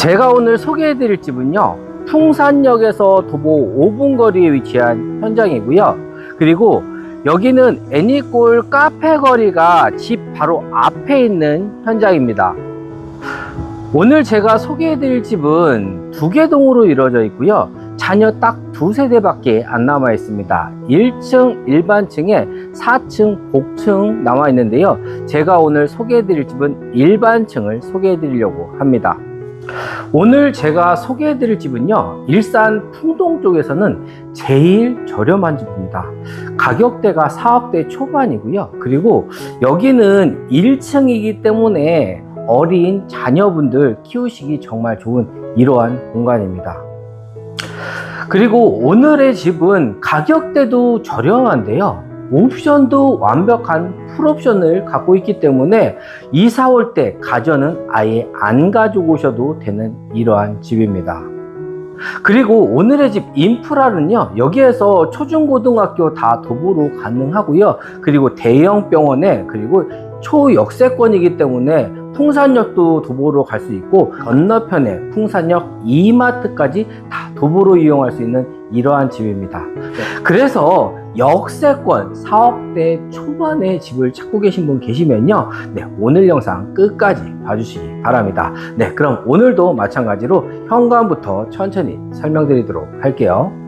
제가 오늘 소개해 드릴 집은요. 풍산역에서 도보 5분 거리에 위치한 현장이고요. 그리고 여기는 애니골 카페 거리가 집 바로 앞에 있는 현장입니다. 오늘 제가 소개해 드릴 집은 두 개 동으로 이루어져 있고요. 자녀 딱 두 세대밖에 안 남아 있습니다. 1층 일반층에 4층 복층 남아 있는데요. 제가 오늘 소개해 드릴 집은 일반층을 소개해 드리려고 합니다. 오늘 제가 소개해 드릴 집은요. 일산 풍동 쪽에서는 제일 저렴한 집입니다. 가격대가 4억대 초반이고요. 그리고 여기는 1층이기 때문에 어린 자녀분들 키우시기 정말 좋은 이러한 공간입니다. 그리고 오늘의 집은 가격대도 저렴한데요. 옵션도 완벽한 풀옵션을 갖고 있기 때문에 이사 올 때 가전은 아예 안 가지고 오셔도 되는 이러한 집입니다. 그리고 오늘의 집 인프라는요, 여기에서 초중고등학교 다 도보로 가능하고요. 그리고 대형 병원에, 그리고 초역세권이기 때문에 풍산역도 도보로 갈 수 있고, 건너편에 풍산역 이마트까지 다 도보로 이용할 수 있는 이러한 집입니다. 그래서 역세권 4억대 초반의 집을 찾고 계신 분 계시면요. 네, 오늘 영상 끝까지 봐주시기 바랍니다. 네, 그럼 오늘도 마찬가지로 현관부터 천천히 설명드리도록 할게요.